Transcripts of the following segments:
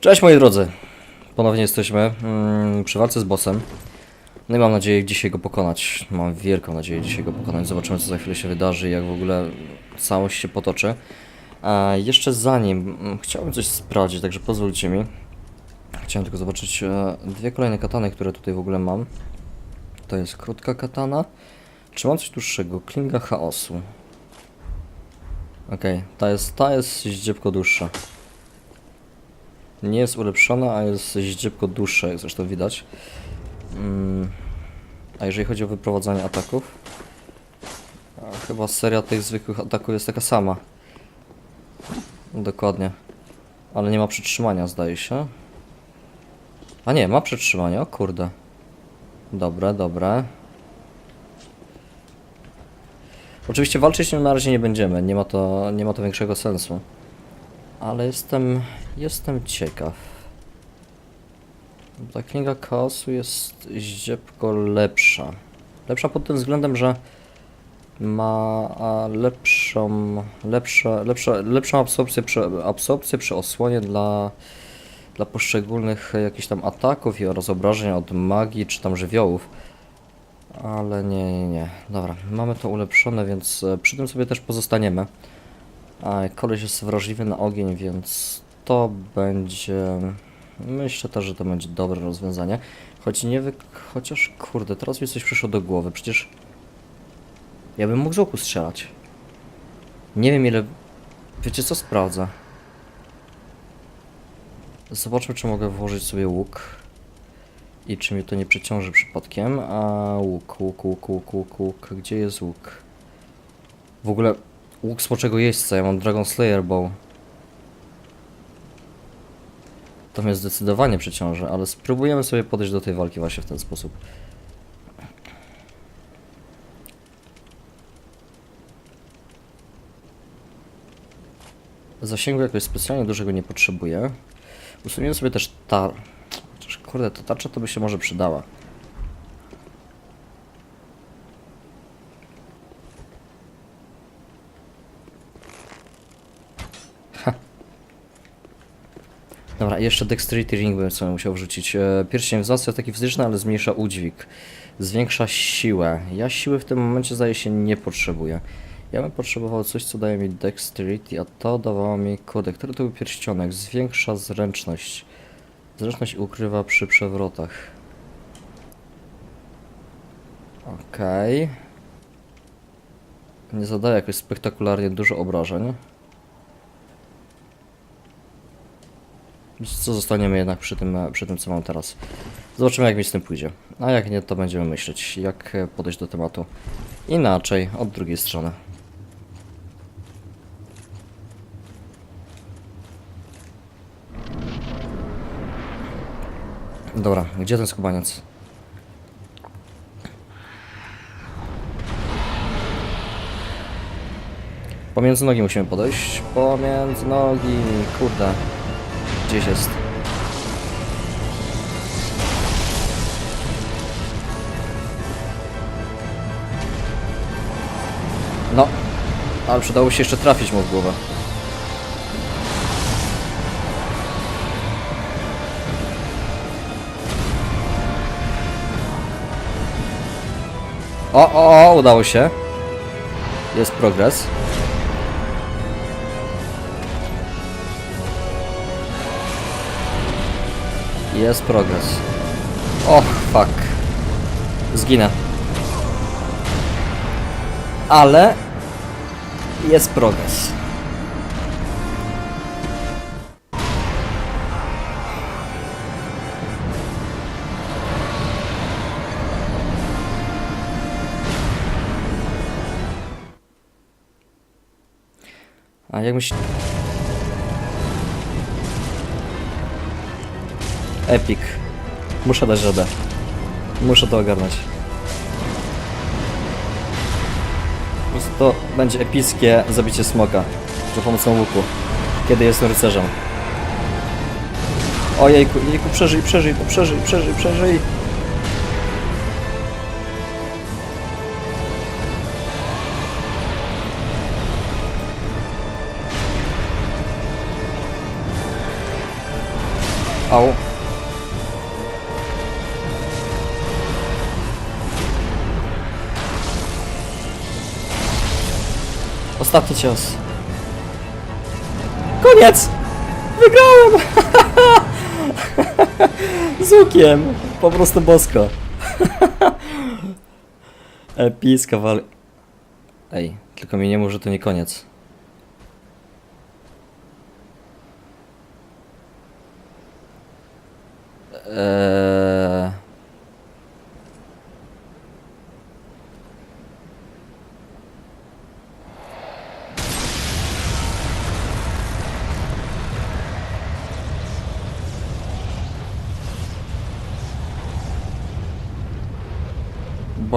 Cześć moi drodzy, ponownie jesteśmy mm, przy walce z bossem. No i mam nadzieję dzisiaj go pokonać. Mam wielką nadzieję dzisiaj go pokonać. Zobaczymy co za chwilę się wydarzy i jak w ogóle całość się potoczy. A jeszcze zanim mm, chciałbym coś sprawdzić, także pozwólcie mi. Chciałem tylko zobaczyć e, dwie kolejne katany, które tutaj w ogóle mam. To jest krótka katana. Czy mam coś dłuższego? Klinga chaosu. Okej, ta jest, ta jest ździebko dłuższa. Nie jest ulepszona, a jest ździebko dłuższe, jak zresztą widać. Mm. A jeżeli chodzi o wyprowadzanie ataków, chyba seria tych zwykłych ataków jest taka sama. Dokładnie. Ale nie ma przytrzymania, zdaje się. A nie, ma przytrzymanie, o kurde. Dobre, dobre. Oczywiście walczyć z nią na razie nie będziemy, nie ma to, nie ma to większego sensu. Ale jestem, jestem ciekaw. Ta Księga Chaosu jest zdziepko lepsza. Lepsza pod tym względem, że ma lepszą, lepsze, lepsze, lepszą absorpcję przy, absorpcję przy osłonie dla, dla poszczególnych jakichś tam ataków i oraz obrażeń od magii czy tam żywiołów. Ale nie, nie, nie. Dobra, mamy to ulepszone, więc e, przy tym sobie też pozostaniemy. A koleś jest wrażliwy na ogień, więc to będzie... Myślę też, że to będzie dobre rozwiązanie. Choć nie wy... Chociaż, kurde, teraz mi coś przyszło do głowy. Przecież... Ja bym mógł z łuku strzelać. Nie wiem ile... Wiecie co? Sprawdzę. Zobaczmy, czy mogę włożyć sobie łuk. I czy mnie to nie przeciąży przypadkiem. A łuk, łuk, łuk, łuk, łuk, łuk. Gdzie jest łuk? W ogóle łuk smoczego jeźdźca, ja mam Dragon Slayer Bow. To mnie zdecydowanie przeciąży, ale spróbujemy sobie podejść do tej walki właśnie w ten sposób. Zasięgu jakoś specjalnie dużego nie potrzebuję. Usuniemy sobie też tar... Chociaż kurde, ta tarcza to by się może przydała. Jeszcze Dexterity Ring bym sobie musiał wrzucić. E, Pierścień wzmacnia taki fizyczny, ale zmniejsza udźwig. Zwiększa siłę. Ja siły w tym momencie zdaje się nie potrzebuję. Ja bym potrzebował coś, co daje mi Dexterity, a to dawało mi kodek. Który to był pierścionek? Zwiększa zręczność. Zręczność ukrywa przy przewrotach. Okej. Nie zadaje jakoś spektakularnie dużo obrażeń. Co zostaniemy jednak przy tym, przy tym, co mam teraz. Zobaczymy, jak mi z tym pójdzie. A jak nie, to będziemy myśleć, jak e, podejść do tematu inaczej, od drugiej strony. Dobra, gdzie ten skubaniec? Pomiędzy nogi musimy podejść. Pomiędzy nogi, kurde. Gdzieś jest. No, ale przydało się jeszcze trafić mu w głowę. O, o, o, udało się. Jest progres. Jest progres. Och, fuck. Zginę. Ale jest progres. A jak myśl... Epic. Muszę dać radę. Muszę to ogarnąć. To będzie epickie zabicie smoka za pomocą łuku, kiedy jestem rycerzem. Ojejku, jejku, przeżyj, przeżyj, to przeżyj, przeżyj, przeżyj. Au. Ostatni cios. Koniec! Wygrałem! Z łukiem! Po prostu bosko. Epicka wal... Ej, tylko mi nie mów, że to nie koniec. Eee...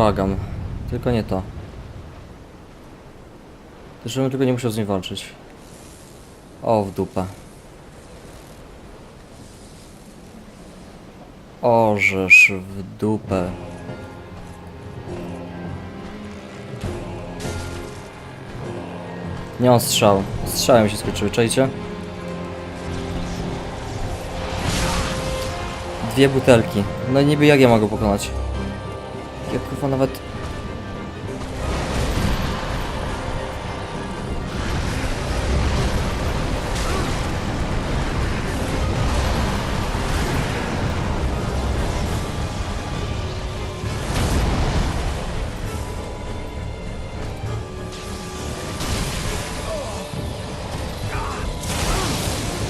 Błagam. Tylko nie to. Żebym tylko nie musiał z nim walczyć. O, w dupę. Orzesz w dupę. Nie mam strzał. Strzałem się skończyły, czajcie? Dwie butelki. No niby jak ja mogę pokonać? Ja kurwa nawet...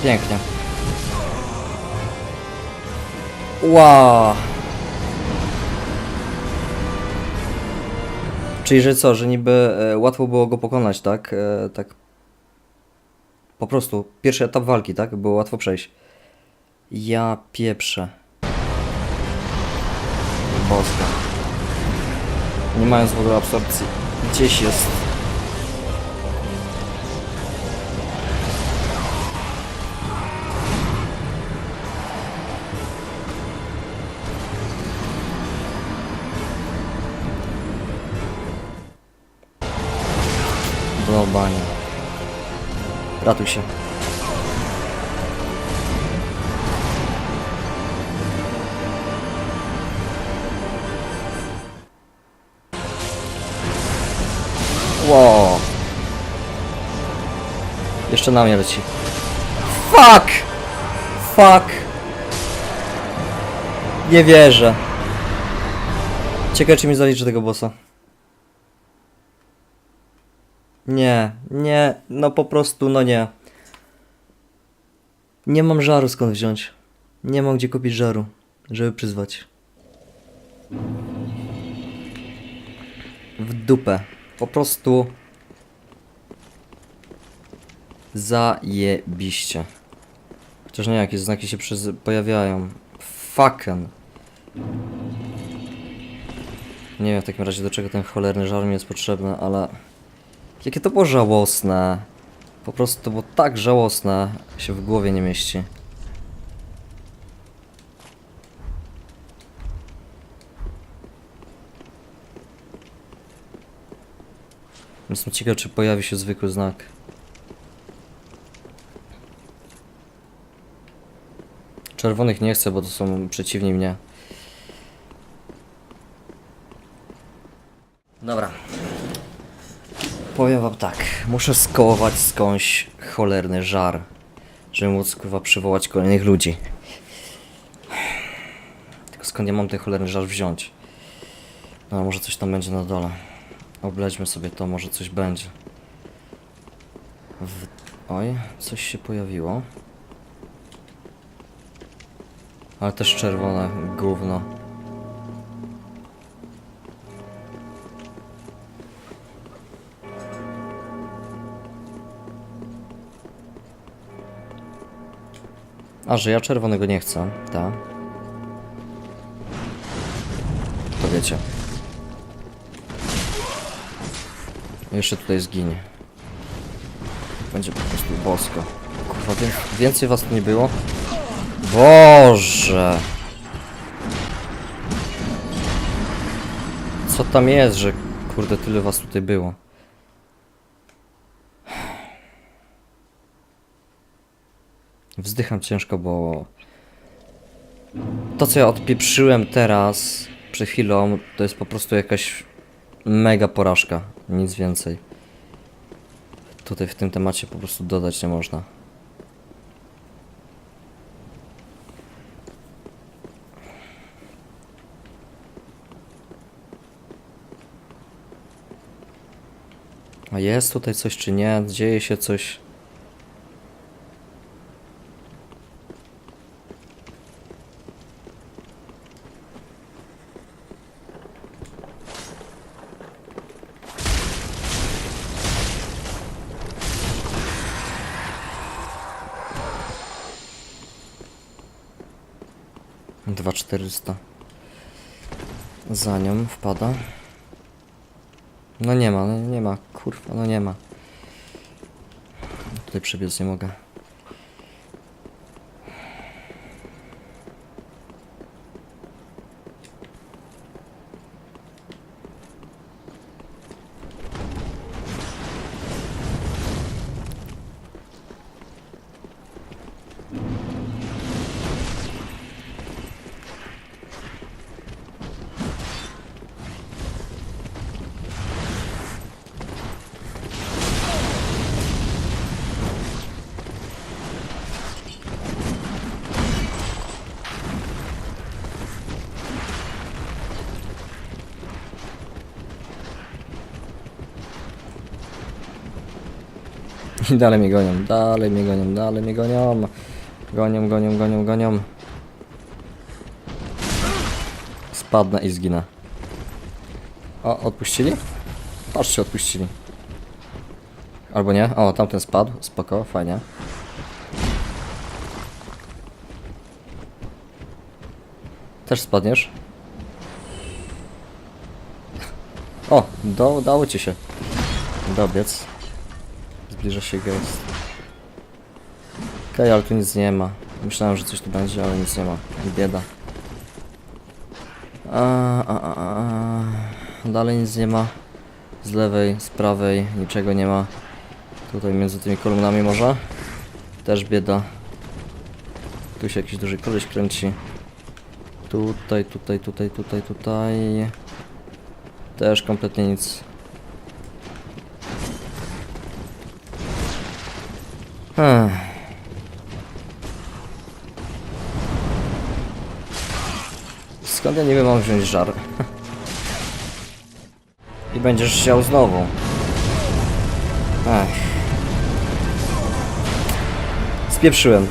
Pięknie. Wow. Czyli, że co, że niby e, łatwo było go pokonać, tak? E, tak. Po prostu. Pierwszy etap walki, tak? Było łatwo przejść. Ja pieprzę. Boska. Nie mając w ogóle absorpcji. Gdzieś jest. Do bani. Ratuj się. Wow. Jeszcze na mnie leci. Fuck! Fuck! Nie wierzę. Ciekawe czy mi zaliczy tego bossa. Nie, nie, no po prostu, no nie. Nie mam żaru skąd wziąć. Nie mam gdzie kupić żaru, żeby przyzwać. W dupę. Po prostu. Zajebiście. Chociaż nie, jakieś znaki się pojawiają. Fucking. Nie wiem w takim razie do czego ten cholerny żar mi jest potrzebny, ale... Jakie to było żałosne. Po prostu to było tak żałosne, się w głowie nie mieści. Jestem ciekaw, czy pojawi się zwykły znak. Czerwonych nie chcę, bo to są przeciwni mnie. Dobra. Powiem wam tak, muszę skołować skądś cholerny żar, żeby móc kurwa przywołać kolejnych ludzi. Tylko skąd ja mam ten cholerny żar wziąć? No może coś tam będzie na dole. Oblećmy sobie to, może coś będzie. W... Oj, coś się pojawiło. Ale też czerwone gówno. A, że ja czerwonego nie chcę, tak? To wiecie. Jeszcze tutaj zginie. Będzie po prostu bosko. Kurwa, więcej was tu nie było? Boże! Co tam jest, że kurde tyle was tutaj było? Wzdycham ciężko, bo To, co ja odpieprzyłem teraz, przed chwilą, to jest po prostu jakaś mega porażka. Nic więcej. Tutaj w tym temacie po prostu dodać nie można. A jest tutaj coś czy nie? Dzieje się coś? Dwa czterysta. Za nią wpada. No nie ma, no nie ma, kurwa, no nie ma. Tutaj przebiec nie mogę. I dalej mnie gonią, dalej mnie gonią, dalej mnie gonią. Gonią, gonią, gonią, gonią. Spadnę i zginę. O, odpuścili? Patrzcie, odpuścili. Albo nie? O, tamten spadł. Spoko, fajnie. Też spadniesz? O, do, udało ci się. Dobiec. Zbliża się gest. Okej, ale tu nic nie ma. Myślałem, że coś tu będzie, ale nic nie ma. Bieda. A, a, a, a. Dalej nic nie ma. Z lewej, z prawej, niczego nie ma. Tutaj między tymi kolumnami może. Też bieda. Tu się jakiś duży koleś kręci. Tutaj, tutaj, tutaj, tutaj, tutaj. Też kompletnie nic. Skąd ja niby mam wziąć żar? I będziesz chciał znowu. Ech. Spieprzyłem.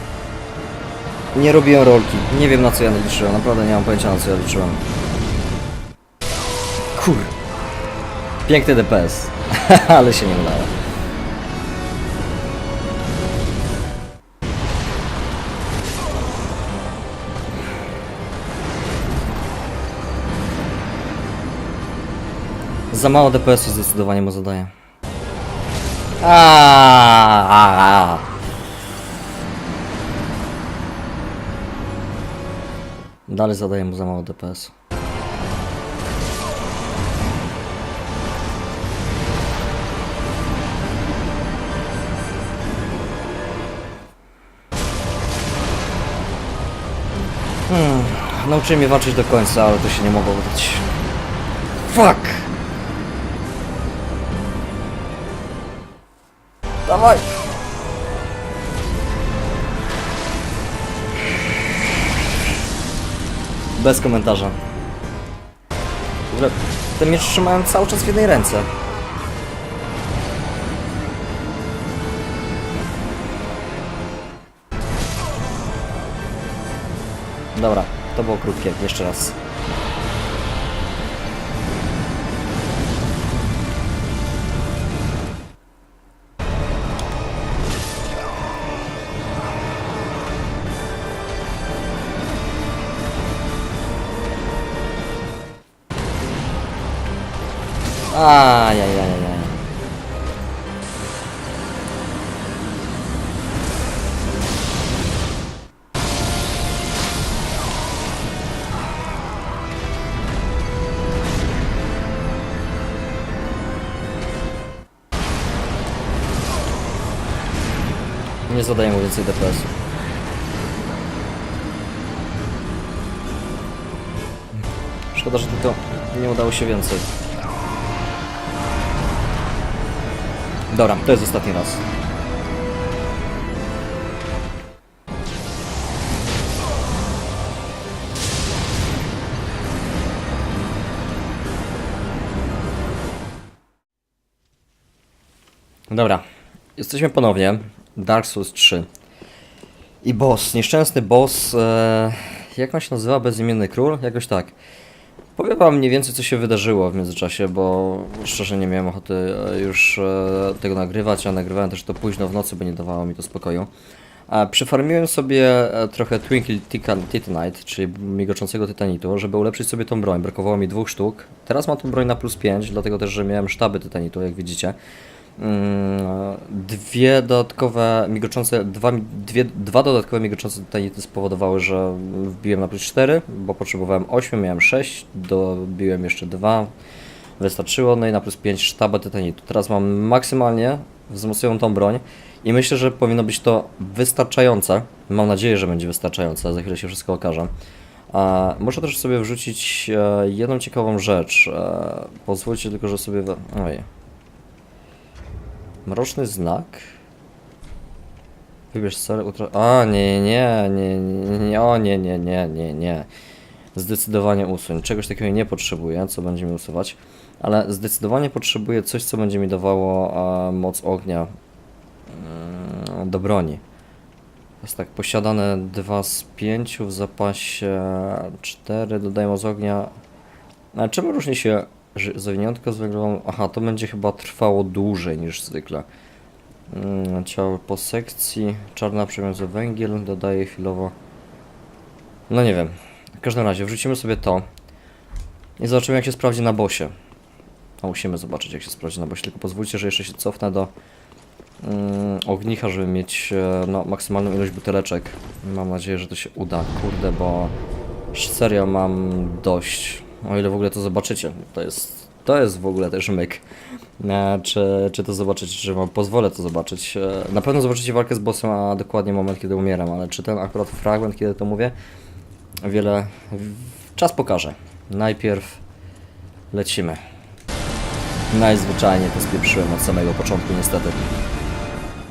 Nie robiłem rolki. Nie wiem na co ja liczyłem. Naprawdę nie mam pojęcia na co ja liczyłem. Kur. Piękny DPS. Ale się nie udało. Za mało DPS-u zdecydowanie mu zadaję. Aaaa! Dalej zadaję mu za mało DPS. Hmm, nauczyłem mnie walczyć do końca, ale to się nie mogło udać. Fuck! Dawaj! Bez komentarza. W ten miecz trzymałem cały czas w jednej ręce. Dobra, to było krótkie. Jeszcze raz. Ajajajajaj. Nie zadaję mu więcej DPS-u. Szkoda, że tylko nie udało się więcej. Dobra, to jest ostatni raz. Dobra, jesteśmy ponownie. Dark Souls 3. I boss, nieszczęsny boss. E, jak on się nazywa? Bezimienny król? Jakoś tak. Powiem wam mniej więcej co się wydarzyło w międzyczasie, bo szczerze nie miałem ochoty e, już e, tego nagrywać, a nagrywałem też to późno w nocy, bo nie dawało mi to spokoju. A Przyfarmiłem sobie e, trochę Twinkle Titan- Titanite, czyli migoczącego tytanitu, żeby ulepszyć sobie tą broń. Brakowało mi dwóch sztuk. Teraz mam tą broń na plus 5, dlatego też, że miałem sztaby tytanitu, jak widzicie. Mm, Dwie dodatkowe migoczące, dwa, dwie, dwa dodatkowe migoczące tytanity spowodowały, że wbiłem na plus 4, bo potrzebowałem 8, miałem 6, dobiłem jeszcze 2, wystarczyło, no i na plus 5 sztaba tytanitu. Teraz mam maksymalnie wzmocnioną tą broń i myślę, że powinno być to wystarczające. Mam nadzieję, że będzie wystarczające, za chwilę się wszystko okaże. A, muszę też sobie wrzucić e, jedną ciekawą rzecz. E, pozwólcie tylko, że sobie... we- Oj. Mroczny znak. Wybierz cel utra... A, nie, nie, nie, nie, o, nie, nie, nie, nie, nie. Zdecydowanie usuń. Czegoś takiego nie potrzebuję, co będzie mi usuwać. Ale zdecydowanie potrzebuję coś, co będzie mi dawało e, moc ognia mm, do broni. Jest tak, posiadane 2 z 5 w zapasie 4, dodaję moc ognia. A czym różni się zawiniątko z węglową? Aha, to będzie chyba trwało dłużej niż zwykle. Mm, Ciało po sekcji, czarna przemiąza węgiel, dodaję chwilowo. No nie wiem. W każdym razie wrzucimy sobie to i zobaczymy jak się sprawdzi na bosie. A musimy zobaczyć jak się sprawdzi na bosie, tylko pozwólcie, że jeszcze się cofnę do mm, ognicha, żeby mieć e, no, maksymalną ilość buteleczek. Mam nadzieję, że to się uda. Kurde, bo serio mam dość. O ile w ogóle to zobaczycie. To jest, to jest w ogóle też myk. E, czy, czy to zobaczycie, czy wam pozwolę to zobaczyć. E, na pewno zobaczycie walkę z bossem, a dokładnie moment, kiedy umieram, ale czy ten akurat fragment, kiedy to mówię, wiele... Czas pokaże. Najpierw lecimy. Najzwyczajniej to spieprzyłem od samego początku niestety.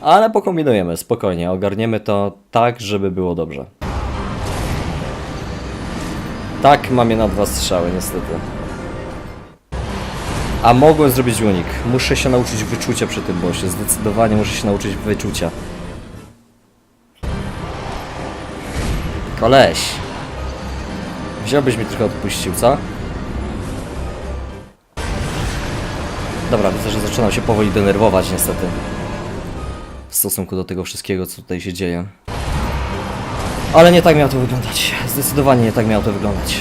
Ale pokombinujemy, spokojnie, ogarniemy to tak, żeby było dobrze. Tak, mam je na dwa strzały, niestety. A mogłem zrobić unik. Muszę się nauczyć wyczucia przy tym bosie. Zdecydowanie muszę się nauczyć wyczucia. Koleś. Wziąłbyś mi trochę odpuścił, co? Dobra, widzę, że zaczynam się powoli denerwować niestety. W stosunku do tego wszystkiego, co tutaj się dzieje. Ale nie tak miało to wyglądać. Zdecydowanie nie tak miało to wyglądać.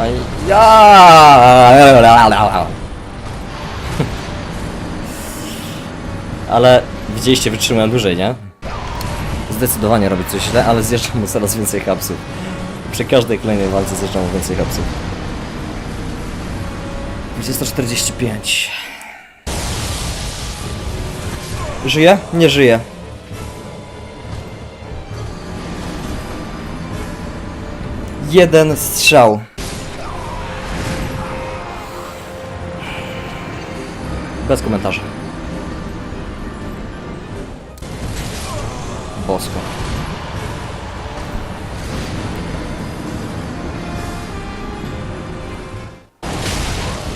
A ja. Ale widzieliście, wytrzymałem dłużej, nie? Zdecydowanie robić coś źle, ale zjeżdżam mu coraz więcej hapsów. Przy każdej kolejnej walce zjeżdżam mu więcej hapsów. 245. Żyje? Nie żyje. Jeden strzał. Bez komentarza. Bosko.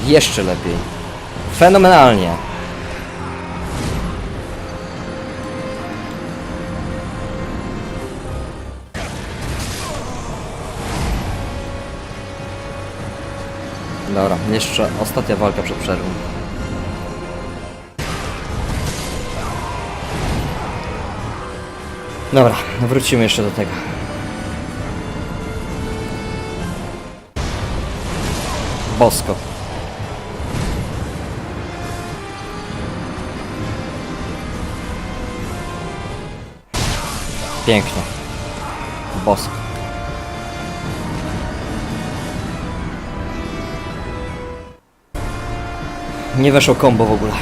Jeszcze lepiej. Fenomenalnie. Dobra, jeszcze ostatnia walka przed przerwą. Dobra, wrócimy jeszcze do tego. Bosko. Pięknie. Bosko. Nie weszło kombo w ogóle.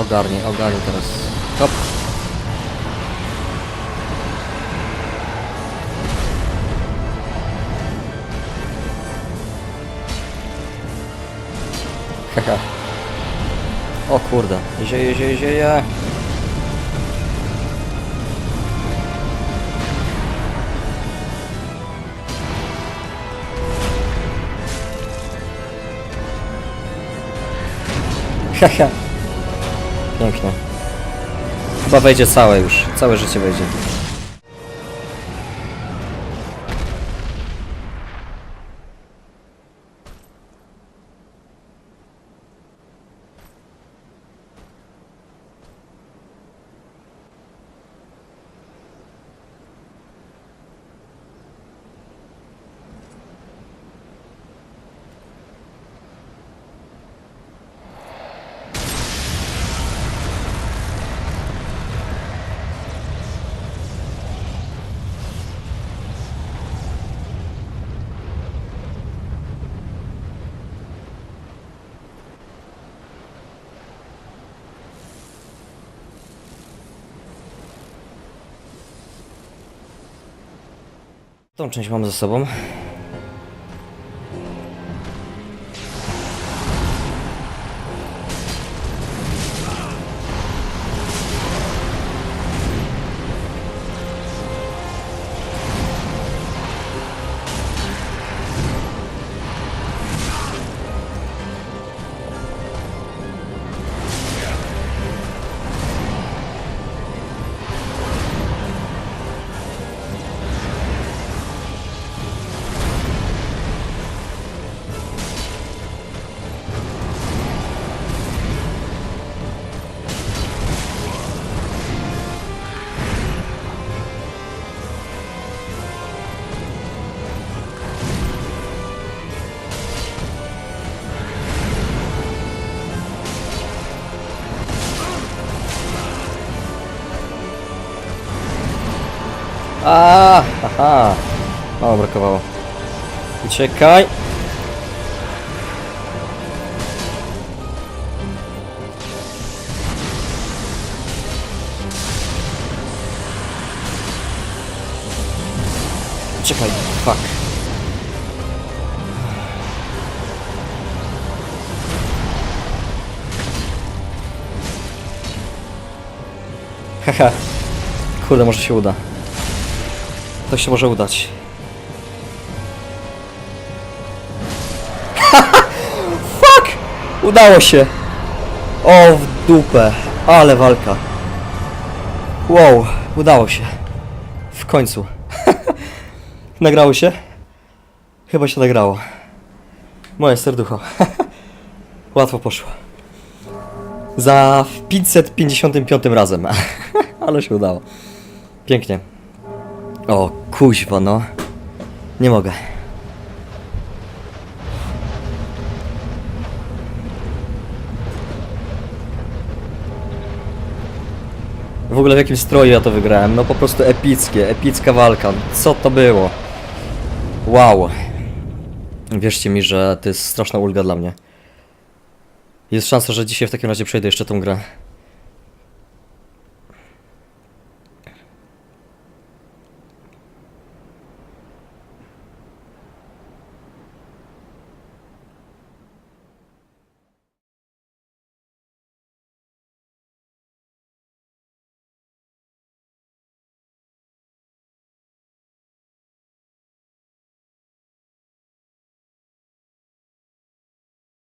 Ogarnij, ogarnij teraz. Hop. Haha. O kurde, zieje, zieje, zieje. Haha. Pięknie. Chyba wejdzie całe już. Całe życie wejdzie. Tą część mamy ze sobą. A. Mało brakowało. Uciekaj. Uciekaj. Fuck. Haha. Kurde, może się uda. To się może udać. Fuck! Udało się! O, w dupę. Ale walka. Wow, udało się. W końcu. Nagrało się? Chyba się nagrało. Moje serducho. Łatwo poszło. Za 555 razem. Ale się udało. Pięknie. O, kuźwa, no. Nie mogę. W ogóle w jakim stroju ja to wygrałem? No po prostu epickie, epicka walka. Co to było? Wow. Wierzcie mi, że to jest straszna ulga dla mnie. Jest szansa, że dzisiaj w takim razie przejdę jeszcze tą grę.